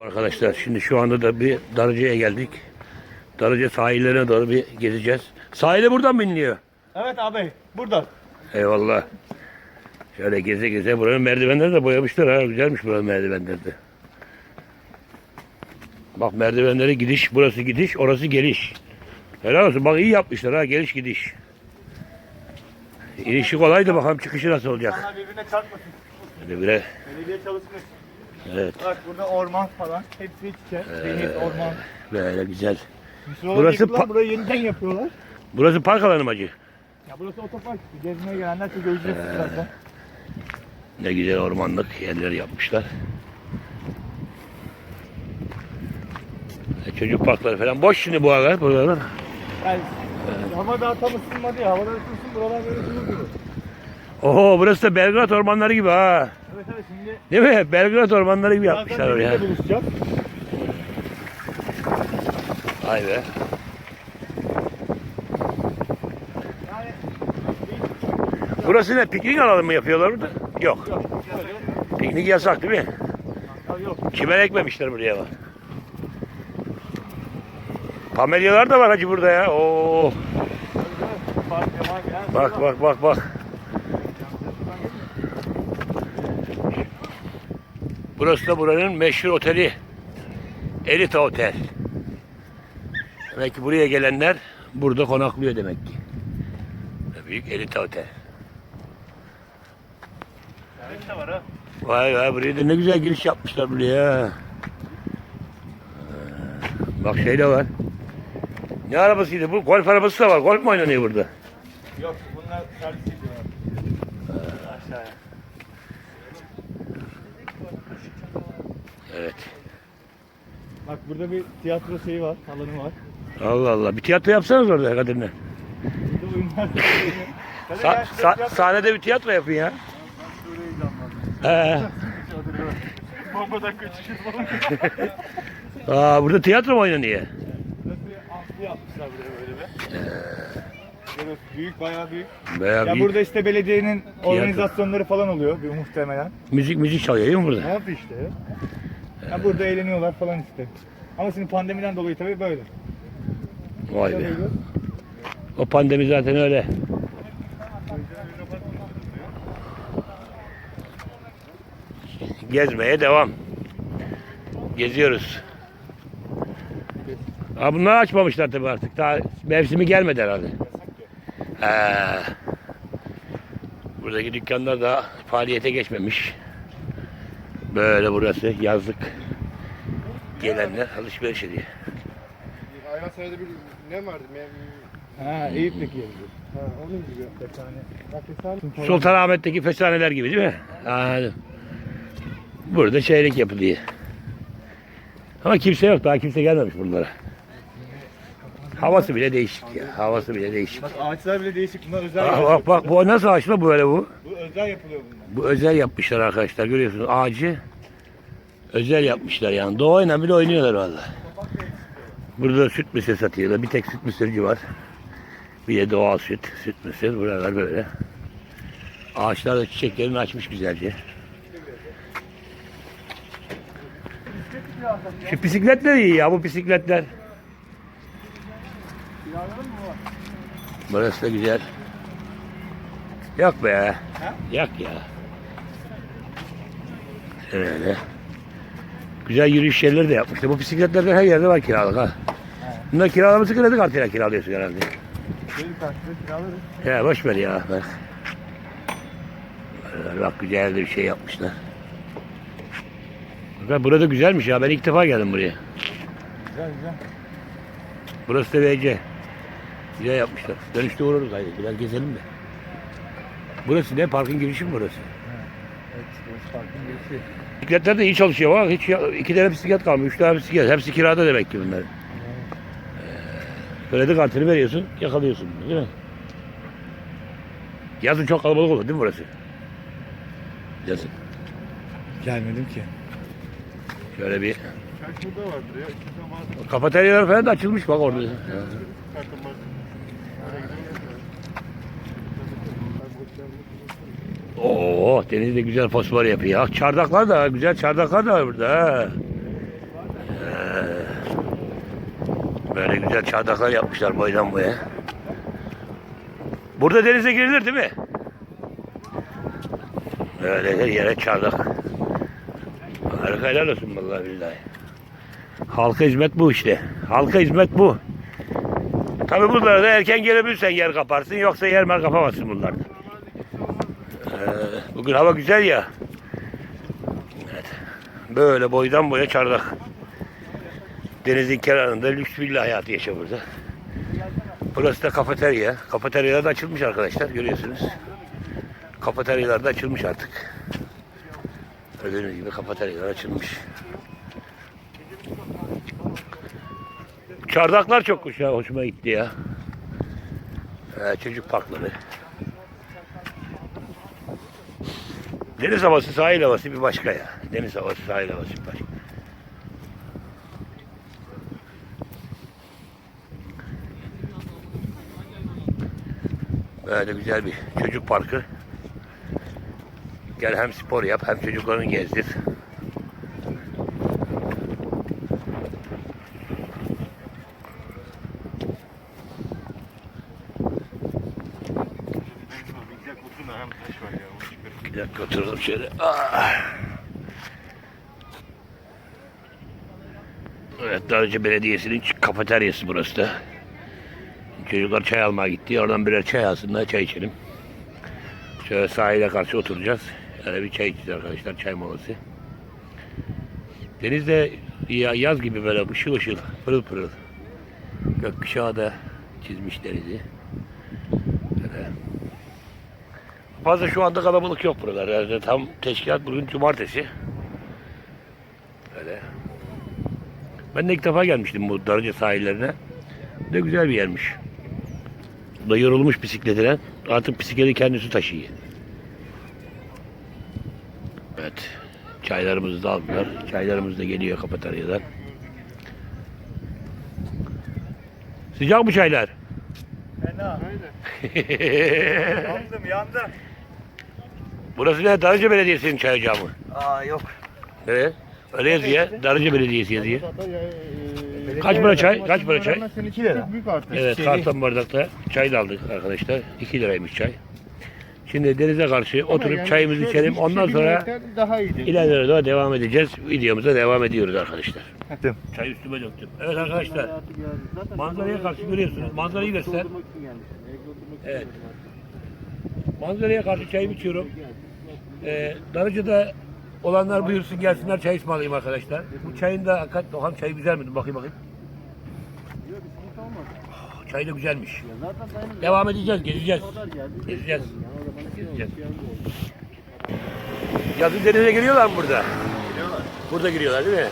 Arkadaşlar şimdi şu anda da bir Darıca'ya geldik. Darıca sahillerine doğru bir gezeceğiz. Sahile buradan mı iniliyor? Evet abi buradan. Eyvallah. Şöyle geze geze buranın merdivenleri de boyamışlar ha. Güzelmiş buranın merdivenleri de. Bak merdivenleri gidiş, burası gidiş, orası geliş. Helal olsun. Bak iyi yapmışlar ha, geliş gidiş. İnişi kolaydı bakalım çıkışı nasıl olacak. İnsanlar birbirine çarpmasın. Bire, Belediye çalışmış. Evet, Bak burada orman falan. Hepsi içe. Deniz, orman. böyle güzel. Burası Burası yıktılar, pa- burayı yeniden yapıyorlar. Burası park alanı mı acı? Ya burası otopark. Gezmeye gelenler çok ücretsiz zaten. Ne güzel ormanlık yerler yapmışlar. E, çocuk parkları falan boş şimdi bu aralar buralar. Yani hava daha tam ısınmadı ya. Havalar ısınsın buralar böyle durur gibi. Oho burası da Belgrad ormanları gibi ha. Evet şimdi Değil mi? Belgrad ormanları gibi yapmışlar oraya. Vay be. Burası ne? Piknik alanı mı yapıyorlar burada? Yok. yok. Piknik yasak değil mi? Yok. Çimen ekmemişler buraya bak. Pamelyalar da var hacı burada ya. Oo. Yani Bak bak bak bak. Burası da buranın meşhur oteli. Elita Otel. Demek ki buraya gelenler burada konaklıyor demek ki. Büyük Elita Otel. Evet de var ha. Vay vay buraya da ne güzel giriş yapmışlar buraya. ha. Bak şey de var. Ne arabasıydı bu? Golf arabası da var. Golf mu oynanıyor burada? Yok bunlar servis ediyorlar. Aşağıya. Evet. Bak burada bir tiyatro şeyi var, alanı var. Allah Allah. Bir tiyatro yapsanız orada Kadir'le. Burada oyunlar Sa- gel, sa- tiyatro- sahnede bir tiyatro yapın ya. Şurayı canlandır. He. Bombadan falan. Aa, burada tiyatro mu oynanıyor? Burası bir ampli yapmışlar buraya böyle bir. Böyle büyük, bayağı büyük. Bayağı Ya büyük burada işte belediyenin organizasyonları falan oluyor bir muhtemelen. müzik müzik çalıyor değil mi Ne burada? yapıyor işte ya? Burada eğleniyorlar falan işte. Ama şimdi pandemiden dolayı tabii böyle. Vay be. O pandemi zaten öyle. Gezmeye devam. Geziyoruz. Ha bunları açmamışlar tabii artık. Daha mevsimi gelmedi herhalde. Ee, buradaki dükkanlar da faaliyete geçmemiş. Böyle burası yazlık. Gelenler alışveriş ediyor. Senede bir ne vardı? Me- Ha, Eyüp'teki yeri. ha, onun gibi. Hesabı. Sultanahmet'teki fesaneler gibi değil mi? Anladım. Burada çeyrek yapılıyor. Ama kimse yok. Daha kimse gelmemiş buralara. Havası bile değişik ya. Havası bile değişik. Bak ağaçlar bile değişik. Bunlar özel. Aa, bak bak bu nasıl ağaç mı böyle bu? Bu özel yapılıyor bunlar. Bu özel yapmışlar arkadaşlar. Görüyorsunuz ağacı özel yapmışlar yani. Doğayla bile oynuyorlar valla. Burada da süt mısır satıyorlar. Bir tek süt mısırcı var. Bir de doğal süt, süt mısır. Buralar böyle. Ağaçlar da çiçeklerini açmış güzelce. Şu bisikletler iyi ya bu bisikletler. Burası da güzel. Yok be. Yok ya. Öyle. Güzel yürüyüş yerleri de yapmışlar. Bu bisikletlerden her yerde var kiralık ha. Bunlar kiralaması kredi kartıyla kiralıyorsun herhalde. Benim karşılığı kiralarız. He boş ver ya. Bak. Bak güzel bir şey yapmışlar. Bak burada güzelmiş ya. Ben ilk defa geldim buraya. Güzel güzel. Burası da VC. Güzel yapmışlar. Dönüşte uğrarız haydi. Biraz gezelim de. Burası ne? Parkın girişi mi burası? Evet, burası parkın girişi. Bisikletler de iyi çalışıyor bak. Hiç ya- iki tane bisiklet kalmış. Üç tane bisiklet. Hepsi kirada demek ki bunlar. Ee, Kredi kartını veriyorsun, yakalıyorsun. Değil mi? Yazın çok kalabalık olur değil mi burası? Yazın. Gelmedim ki. Şöyle bir Kaç burada vardır ya? İki zaman kafeteryalar falan da açılmış bak orada. takım var. Oh denizde güzel fosfor yapıyor. Ah, çardaklar da güzel çardaklar da burada. Ha. Ee, böyle güzel çardaklar yapmışlar boydan boya. Burada denize girilir değil mi? Böyle her yere çardak. Harika helal olsun vallahi billahi. Halka hizmet bu işte. Halka hizmet bu. Tabi bunlara da erken gelebilirsen yer kaparsın. Yoksa yer mer kapamazsın bunlarda. Bugün hava güzel ya. Evet. Böyle boydan boya çardak. Denizin kenarında lüks villa hayatı yaşıyor burada. Burası da kafeterya. Kafeteryalar da açılmış arkadaşlar görüyorsunuz. Kafeteryalar da açılmış artık. Gördüğünüz gibi kafeteryalar açılmış. Çardaklar çok hoşuma gitti ya. Ee, çocuk parkları. Deniz havası, sahil havası bir başka ya. Deniz havası, sahil havası bir başka. Böyle güzel bir çocuk parkı. Gel hem spor yap hem çocuklarını gezdir. Güzel kokun hem taş var ya. Onu oturdum şöyle. Ah. Evet Darıcı Belediyesi'nin kafeteryası burası da. Çocuklar çay almaya gitti. Oradan birer çay alsınlar çay içelim. Şöyle sahile karşı oturacağız. Yani bir çay içeceğiz arkadaşlar çay molası. Denizde ya- yaz gibi böyle ışıl ışıl pırıl pırıl. Gökkuşağı da çizmiş denizi. Böyle. Fazla şu anda kalabalık yok buralar. Yani tam teşkilat bugün cumartesi. Böyle. Ben de ilk defa gelmiştim bu Darıca sahillerine. Ne güzel bir yermiş. Bu da yorulmuş bisikletine. Artık bisikleti kendisi taşıyor. Evet. Çaylarımızı da aldılar. Çaylarımız da geliyor kafeteryadan. Sıcak mı çaylar? Fena. Yandım yandım. Burası ne? Darıca Belediyesi'nin çay ocağı mı? Aa yok. Evet. Öyle yazıyor. Darıca Belediyesi yazıyor. E, Kaç para çay? Kaç para çay? Öğrenmezsen iki lira. çok Büyük artık. Evet Şey- karton bardakta çay da aldık arkadaşlar. 2 liraymış çay. Şimdi denize karşı oturup yani çayımızı şöyle içelim. Ondan şey sonra bilmekten daha iyiydi. ilerlere doğru devam edeceğiz. Videomuza devam ediyoruz arkadaşlar. Hadi. Çay üstüme döktüm. Evet arkadaşlar. Manzaraya karşı görüyorsunuz. Manzarayı göster. Evet. Manzaraya karşı çayımı içiyorum. Ee, Darıca'da olanlar buyursun gelsinler çay ısmarlayayım arkadaşlar. Bu çayın da hakikaten Ohan çayı güzel mi? Bakayım bakayım. Oh, Çay da güzelmiş. Devam edeceğiz, gezeceğiz. Gezeceğiz. Gezeceğiz. Yazın denize giriyorlar mı burada? Geliyorlar. Burada giriyorlar değil mi?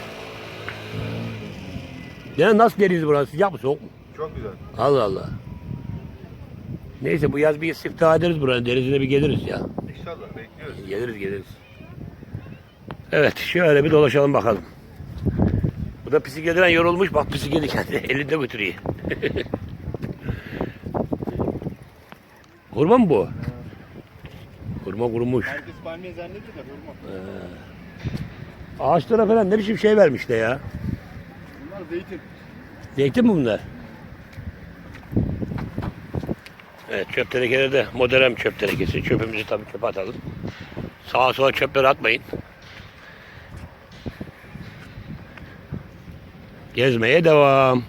Ya nasıl deniz burası? Sıcak mı soğuk mu? Çok güzel. Allah Allah. Neyse bu yaz bir istiftah ederiz buranın denizine bir geliriz ya. İnşallah bekliyoruz. Geliriz geliriz. Evet şöyle bir dolaşalım bakalım. Bu da bisikletinden yorulmuş. Bak bisikleti kendi elinde götürüyor. Hurma mı bu? Hurma kurumuş. Herkes palmiye zannediyor da hurma. Ağaçlara falan ne biçim şey vermişler ya. Bunlar zeytin. Zeytin mi bunlar? Evet çöp tenekeleri de modern çöp tenekesi. Çöpümüzü tabii çöpe atalım. Sağa sola çöpleri atmayın. Gezmeye devam.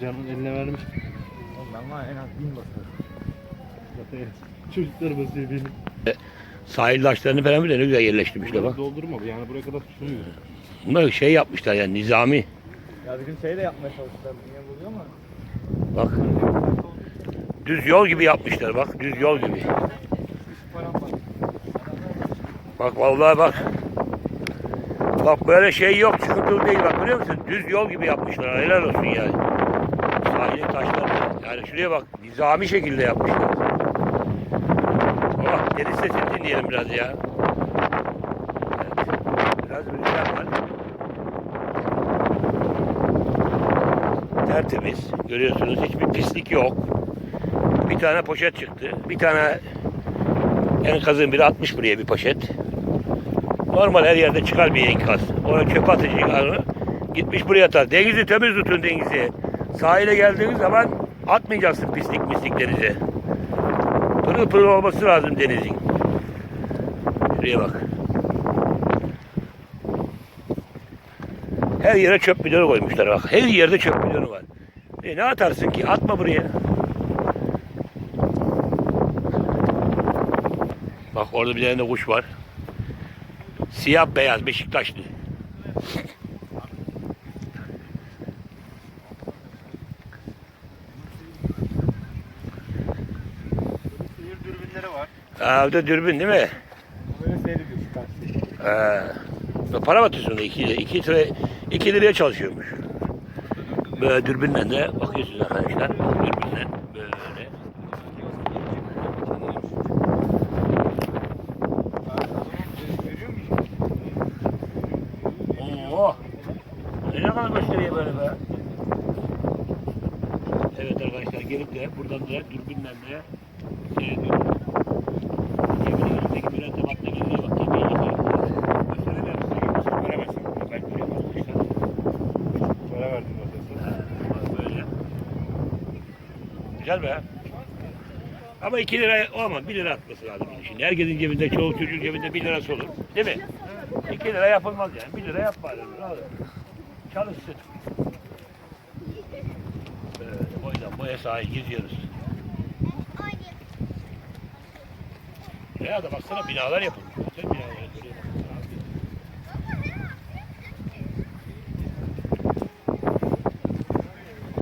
Canın eline vermiş. Ondan var en az bin basıyor. Zaten çocuklar basıyor benim. Sahil taşlarını falan bile ne güzel yerleştirmişler bak. Doldurma yani buraya kadar tutunuyor. Bunlar şey yapmışlar yani nizami. Ya bir gün şey de yapmaya çalıştılar. Niye buluyor ama. Bak. Düz yol gibi yapmışlar bak. Düz yol gibi. Bak vallahi bak. Bak böyle şey yok çıkıntılı değil bak görüyor musun? Düz yol gibi yapmışlar helal olsun yani. Sahilin taşları yani şuraya bak nizami şekilde yapmışlar. Oh deniz sesini dinleyelim biraz ya. Tertemiz görüyorsunuz hiçbir pislik yok. Bir tane poşet çıktı. Bir tane enkazın biri atmış buraya bir poşet. Normal her yerde çıkar bir enkaz. Oraya çöpe atacak onu. Gitmiş buraya atar. Denizi temiz tutun denizi. Sahile geldiğiniz zaman atmayacaksın pislik misliklerinizi. Pırıl pırıl olması lazım denizin. Şuraya bak. Her yere çöp bidonu koymuşlar bak. Her yerde çöp bidonu var. E ne atarsın ki? Atma buraya. Bak orada bir tane de kuş var. Siyah beyaz Beşiktaşlı. Seyir dürbünleri var. Aa, o da dürbün değil mi? Böyle seyrediyorsun karşıya. Ee, para batıyorsun da 2 iki, lira, iki liraya çalışıyormuş. Böyle dürbünle de bakıyorsunuz arkadaşlar. Dürbünle böyle. Görüyor musun? Oo. Ne kadar gösteriyor böyle be? Evet arkadaşlar gelip de buradan da dürbünle de seyrediyoruz. Geminin önündeki mürettebat da geliyor bak gemiye gidiyor. Gösterelim size. Göremezsin. Ben görüyorum arkadaşlar. Para verdim böyle. Güzel be. Ama 2 lira olmaz. 1 lira atması lazım. Şimdi herkesin cebinde, çoğu çocuğun cebinde 1 lirası olur. Değil mi? 2 lira yapılmaz yani. 1 lira yap bari. Ne olur. Çalışsın. Böyle boydan boya sahil geziyoruz. Ya da baksana binalar yapılmış. Baksana binalar görüyor musun?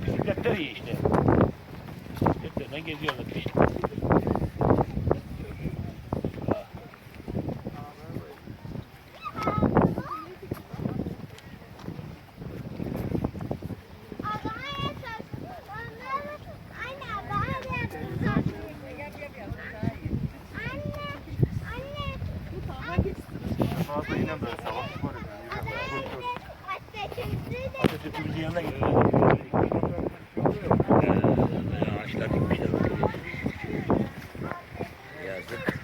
Bisikletler iyi işte. Bisikletlerden geziyorlar. Fazla yine böyle sabah spor yapıyor. Atatürk'ümüzün yanına gidiyorlar. Ee, Ağaçlar dikmişler. Yazık.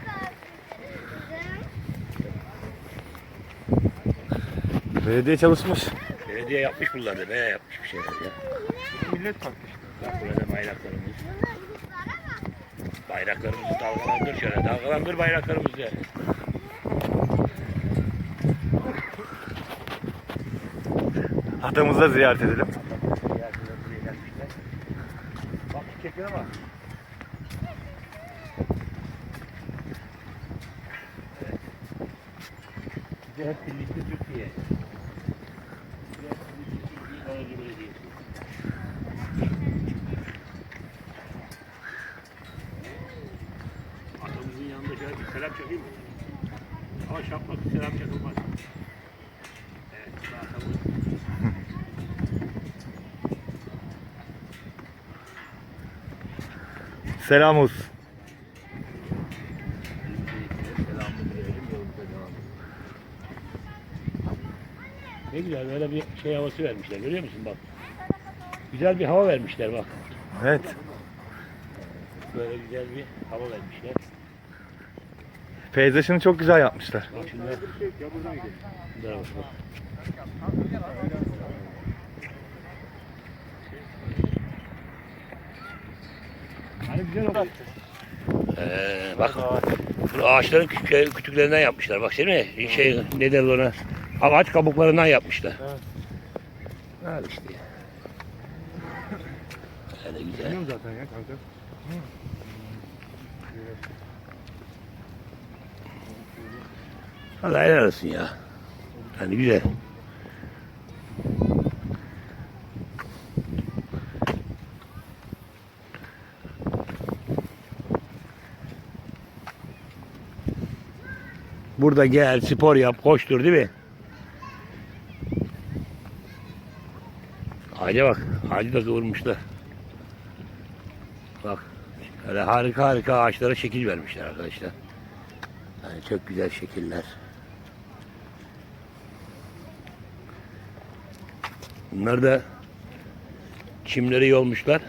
Belediye çalışmış. Belediye yapmış bunları. Be yapmış bir şeyler ya. Millet kalkmış. Bak burada bayraklarımız. Bayraklarımızı dalgalandır şöyle. Dalgalandır bayraklarımızı. Atamızı da ziyaret edelim. Yerliler buraya gelmişler. Bak çiçeklere bak. Evet. Bir de hep birlikte Türkiye. Bir de hep birlikte Türkiye Belediye Belediyesi. Atamızın yanında şöyle bir selam çakayım mı? Ama şapmak selam çakılmaz. Selam olsun. Ne güzel böyle bir şey havası vermişler görüyor musun bak. Güzel bir hava vermişler bak. Evet. Böyle güzel bir hava vermişler. Peyzajını çok güzel yapmışlar. Bak şunlar. Şunlara bak bak. Hani güzel oldu. Ee, bak bu ağaçların küçük, kütüklerinden yapmışlar. Bak değil mi? Şey ne derler ona? Ağaç kabuklarından yapmışlar. Evet. Al işte. Öyle güzel. Biliyorum zaten ya kanka. Hadi helal olsun ya. Hani güzel. Burada gel, spor yap, koştur değil mi? Ağaca bak, ağacı da kıvırmışlar. Bak, öyle harika harika ağaçlara şekil vermişler arkadaşlar. Yani çok güzel şekiller. Bunlar da çimleri yolmuşlar.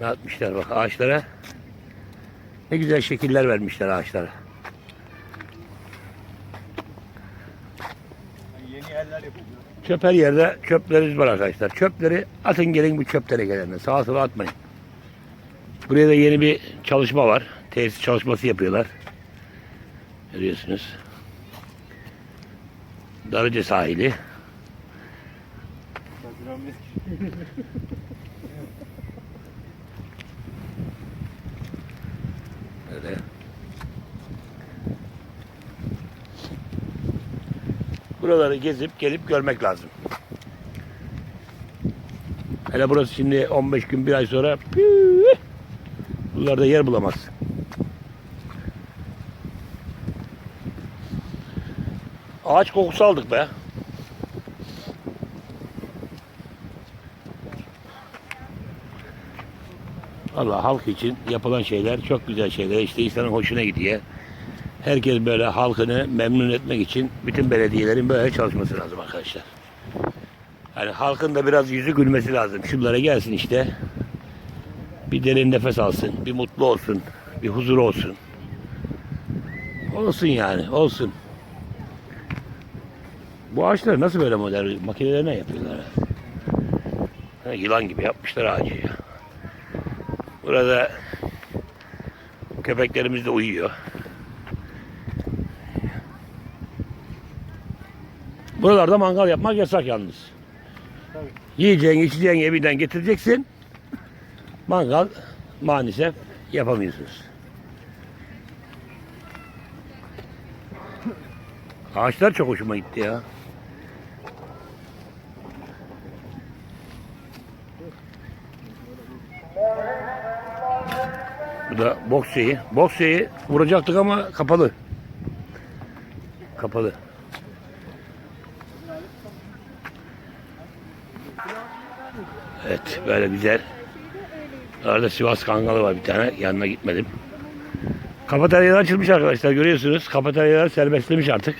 Ne yapmışlar bak ağaçlara. Ne güzel şekiller vermişler ağaçlara. Yeni yerler yapılıyor. Çöp her yerde çöpleriniz var arkadaşlar. Çöpleri atın gelin bu çöplere gelenler. Sağa sola atmayın. Buraya da yeni bir çalışma var. Tesis çalışması yapıyorlar. Görüyorsunuz. Darıca sahili. Öyle. Buraları gezip gelip görmek lazım. Hele burası şimdi 15 gün bir ay sonra püh, buralarda yer bulamaz. Ağaç kokusu aldık be. Allah halk için yapılan şeyler çok güzel şeyler. İşte insanın hoşuna gidiyor. Herkes böyle halkını memnun etmek için bütün belediyelerin böyle çalışması lazım arkadaşlar. Yani halkın da biraz yüzü gülmesi lazım. Şunlara gelsin işte. Bir derin nefes alsın. Bir mutlu olsun. Bir huzur olsun. Olsun yani. Olsun. Bu ağaçlar nasıl böyle model? Makinelerine yapıyorlar. ha? Yılan gibi yapmışlar ağacı. Burada köpeklerimiz de uyuyor. Buralarda mangal yapmak yasak yalnız. Tabii. Yiyeceğin, içeceğin evinden getireceksin. Mangal maalesef yapamıyorsunuz. Ağaçlar çok hoşuma gitti ya. Bu da boks şeyi. Boks şeyi vuracaktık ama kapalı. Kapalı. Evet böyle güzel. Orada Sivas Kangalı var bir tane. Yanına gitmedim. Kafeteryalar açılmış arkadaşlar görüyorsunuz. Kafeteryalar serbestlemiş artık.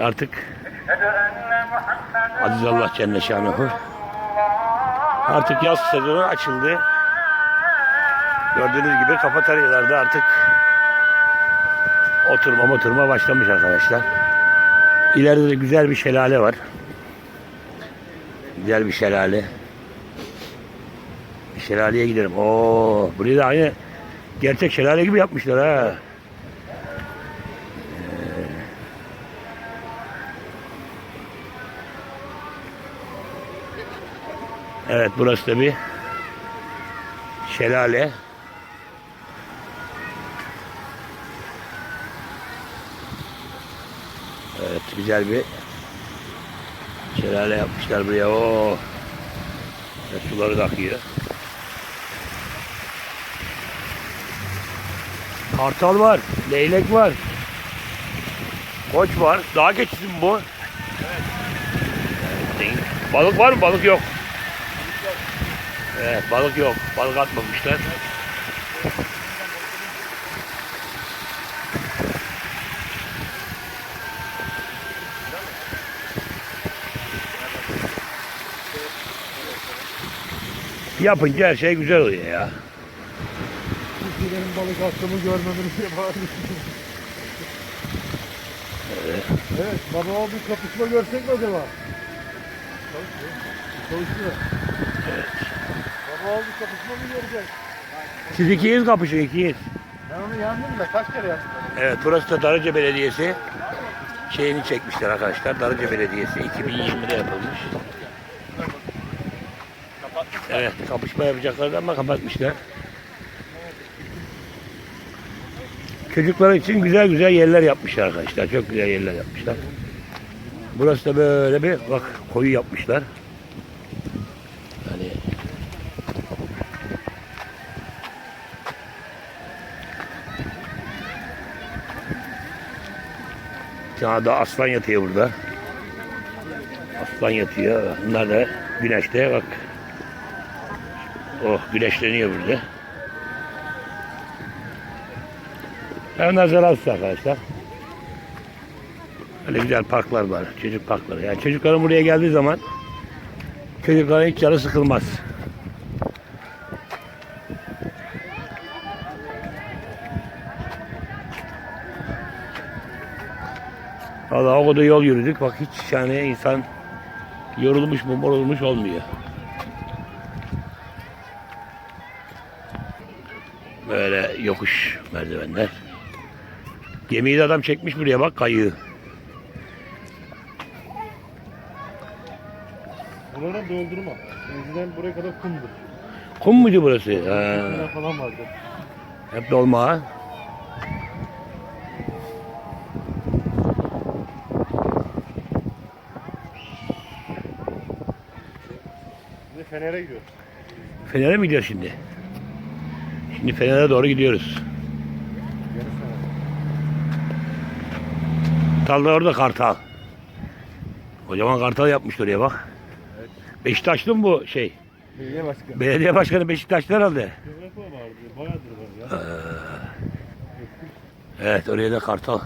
Artık Aziz Allah Celle Şanuhu. Artık yaz sezonu açıldı. Gördüğünüz gibi kafeteryalarda artık oturma oturma başlamış arkadaşlar. İleride de güzel bir şelale var. Güzel bir şelale. Bir şelaleye gidelim. Oo, burayı da aynı gerçek şelale gibi yapmışlar ha. Ee, Evet burası da bir şelale. Evet güzel bir şelale yapmışlar buraya. Oo. Ve suları da akıyor. Kartal var, leylek var. Koç var. Keçisi mi bu? Evet. Balık var mı? Balık yok. Evet, balık yok. Balık atmamışlar. Yapınca her şey güzel oluyor ya. Türkiye'nin balık attığımı görmemeni diye bağırıyor. Evet, baba o bir kapışma görsek mi acaba? Çalışmıyor. Çalışmıyor. Baba o bir kapışma mı göreceğiz? Siz ikiyiz kapışın ikiyiz. Ben onu yendim de kaç kere yendim? Evet burası da Darıca Belediyesi. Şeyini çekmişler arkadaşlar. Darıca Belediyesi 2020'de yapılmış. Evet kapışma yapacaklardı ama kapatmışlar. Çocuklar için güzel güzel yerler yapmışlar arkadaşlar. Çok güzel yerler yapmışlar. Burası da böyle bir bak koyu yapmışlar. Bir tane daha aslan yatıyor burada. Aslan yatıyor. Bunlar da güneşte bak. Oh güneşleniyor burada. Onlar zararsız arkadaşlar. Öyle güzel parklar var. Çocuk parkları. Yani çocukların buraya geldiği zaman çocukların hiç canı sıkılmaz. Valla o kadar yol yürüdük. Bak hiç yani insan yorulmuş mu morulmuş olmuyor. Böyle yokuş merdivenler. Gemiyi de adam çekmiş buraya bak kayığı. Buralara doldurma. Önceden buraya kadar kumdur. Kum muydu burası? Ha, falan vardı. hep dolma ha. Şimdi Fener'e gidiyoruz. Fener'e mi gidiyoruz şimdi? Şimdi Fener'e doğru gidiyoruz. Talda orada kartal. Kocaman kartal yapmış oraya bak. Evet. Beşiktaşlı mı bu şey? Belediye başkanı. Belediye başkanı Beşiktaşlı herhalde. Vardı. Var ya. Evet oraya da kartal.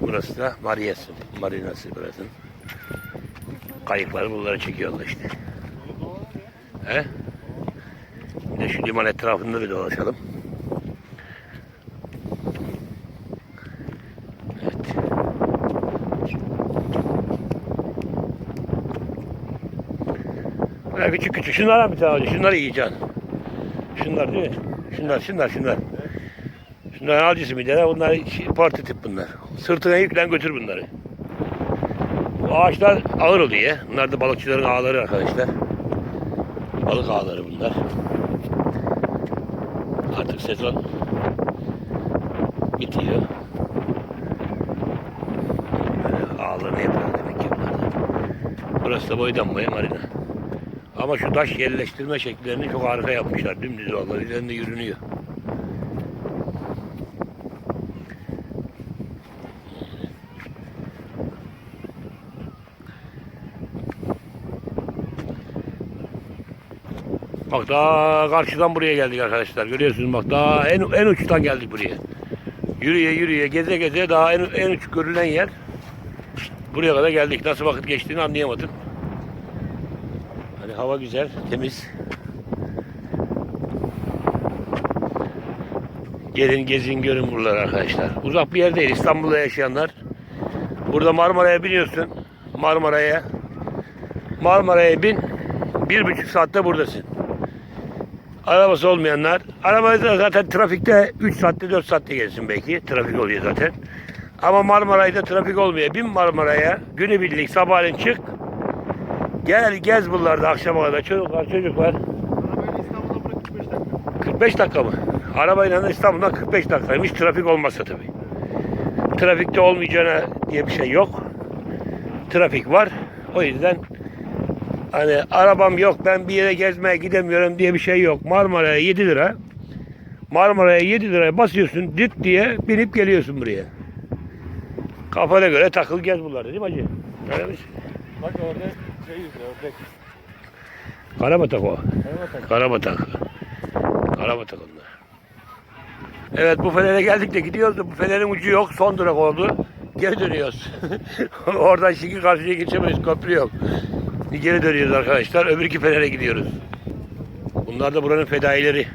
Burası da Mariası. Marinası burası. Kayıkları bunları çekiyorlar işte. He? Bir de şu liman etrafında bir dolaşalım. Böyle küçük küçük. Şunlar al bir tane. Şunları yiyeceksin. Şunlar değil mi? Şunlar, şunlar, şunlar. Şunlar alcısı bir tane. Bunlar şey, parti tip bunlar. Sırtına yüklen götür bunları. Ağaçlar ağır oluyor. Bunlar da balıkçıların ağları arkadaşlar. Balık ağları bunlar. Artık sezon bitiyor. Böyle ağlarını yapıyor demek ki bunlar da. Burası da boydan boya marina. Ama şu taş yerleştirme şekillerini çok harika yapmışlar. Dümdüz yollar üzerinde yürünüyor. Bak daha karşıdan buraya geldik arkadaşlar. Görüyorsunuz bak daha en, en uçtan geldik buraya. Yürüye yürüye geze geze daha en, en uç görülen yer. Buraya kadar geldik. Nasıl vakit geçtiğini anlayamadım. Hani hava güzel, temiz. Gelin gezin görün buraları arkadaşlar. Uzak bir yer değil. İstanbul'da yaşayanlar. Burada Marmara'ya biniyorsun. Marmara'ya. Marmara'ya bin. Bir buçuk saatte buradasın. Arabası olmayanlar. Arabayı da zaten trafikte 3 saatte 4 saatte gelsin belki. Trafik oluyor zaten. Ama Marmaray'da trafik olmuyor. Bin Marmara'ya günübirlik sabahleyin çık. Gel gez buralarda akşama kadar. Çocuklar çocuklar. Arabayla İstanbul'a bırak 45 dakika. 45 dakika mı? Arabayla da İstanbul'dan 45 dakikaymış. Trafik olmazsa tabii. Trafikte olmayacağına diye bir şey yok. Trafik var. O yüzden hani arabam yok ben bir yere gezmeye gidemiyorum diye bir şey yok. Marmara'ya 7 lira. Marmara'ya 7 liraya basıyorsun dit diye binip geliyorsun buraya. Kafana göre takıl gez buralarda değil mi hacı? Öyle? Bak orada şey yüzüyor ördek. Karabatak o. Karabatak. Karabatak. Karabatak onlar. Evet bu fenere geldik de gidiyoruz da bu fenerin ucu yok. Son durak oldu. Geri dönüyoruz. Oradan şimdi karşıya geçemeyiz. Köprü yok. Geri dönüyoruz arkadaşlar. Öbürki fenere gidiyoruz. Bunlar da buranın fedaileri.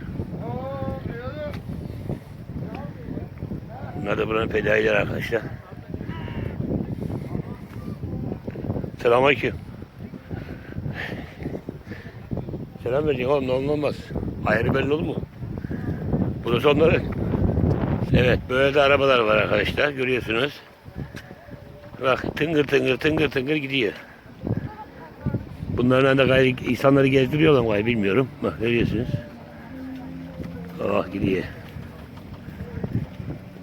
Bunlar da buranın fedaileri arkadaşlar. Selamünaleyküm. Selam vereceksin oğlum ne olmaz. Ayrı belli olur mu? Burası onları. Evet böyle de arabalar var arkadaşlar görüyorsunuz. Bak tıngır tıngır tıngır tıngır gidiyor. Bunların da gayrı insanları gezdiriyorlar mı bilmiyorum. Bak görüyorsunuz. Oh gidiyor.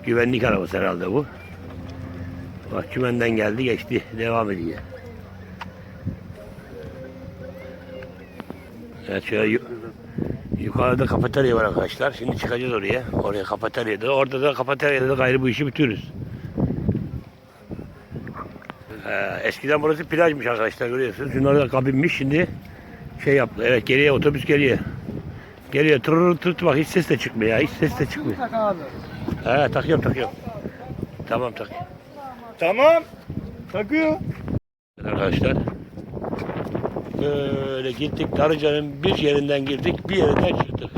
Güvenlik arabası herhalde bu. Bak kümenden geldi geçti. Devam ediyor. Evet şöyle yu- yukarıda kafeterya var arkadaşlar. Şimdi çıkacağız oraya. Oraya kafeteryada. Orada da kafeteryada da gayrı bu işi bitiriyoruz. Ee, eskiden burası plajmış arkadaşlar görüyorsunuz. Şunlar da kabinmiş şimdi şey yaptı. Evet geriye otobüs geriye. Geliyor tırır tır bak hiç ses de çıkmıyor ya. Hiç ses de çıkmıyor. Tak abi. He takıyorum takıyorum. Tamam tak. Tamam. Takıyor. Arkadaşlar. Böyle gittik Darıca'nın bir yerinden girdik bir yerinden çıktık.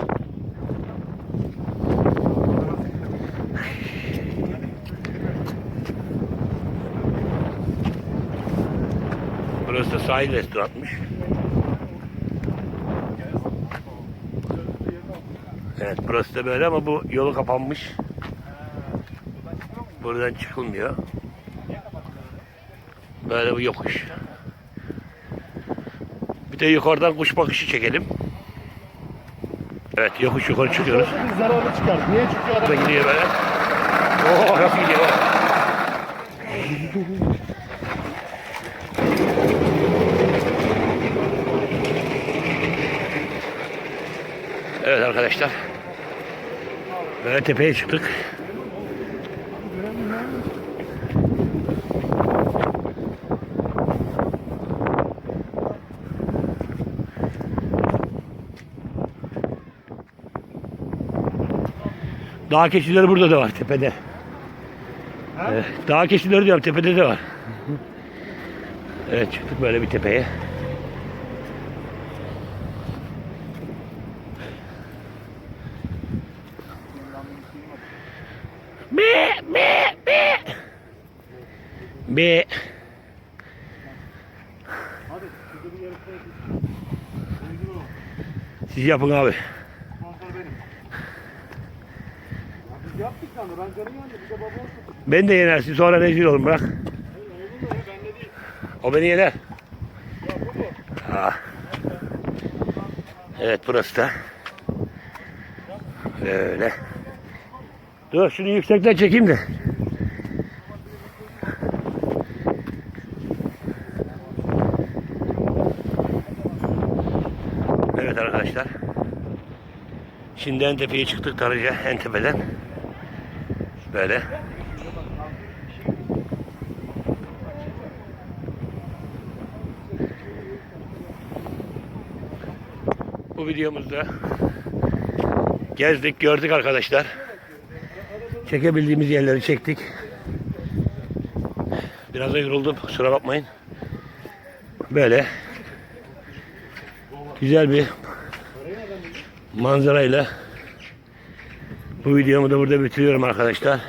Burası da sahil restoranmış. Evet burası da böyle ama bu yolu kapanmış. Buradan çıkılmıyor. Böyle bir yokuş. Bir de yukarıdan kuş bakışı çekelim. Evet yokuş yukarı çıkıyoruz. Zararlı çıkar. Niye? Adam Burada gidiyor böyle. Oo nasıl gidiyor? Arkadaşlar. Böyle tepeye çıktık. Dağ keçileri burada da var tepede. Evet, dağ keçileri diyorum tepede de var. Evet çıktık böyle bir tepeye. Be be be. Be. Siz yapın abi. Ben de yenersin sonra rezil olun bırak. O beni yener. Mu? Ah. Evet burası da. Böyle. Dur şunu yüksekten çekeyim de. Evet arkadaşlar. Şimdi en tepeye çıktık Tarıca en tepeden. Böyle. Bu videomuzda gezdik, gördük arkadaşlar. Çekebildiğimiz yerleri çektik. Biraz da yoruldum, kusura bakmayın. Böyle güzel bir manzarayla bu videomu da burada bitiriyorum arkadaşlar.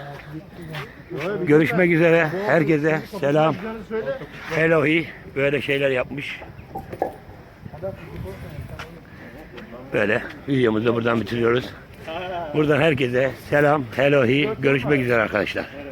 Görüşmek üzere. Herkese selam. Elohi böyle şeyler yapmış. Böyle videomuzu da buradan bitiriyoruz. Buradan herkese selam, Elohi. Görüşmek üzere arkadaşlar.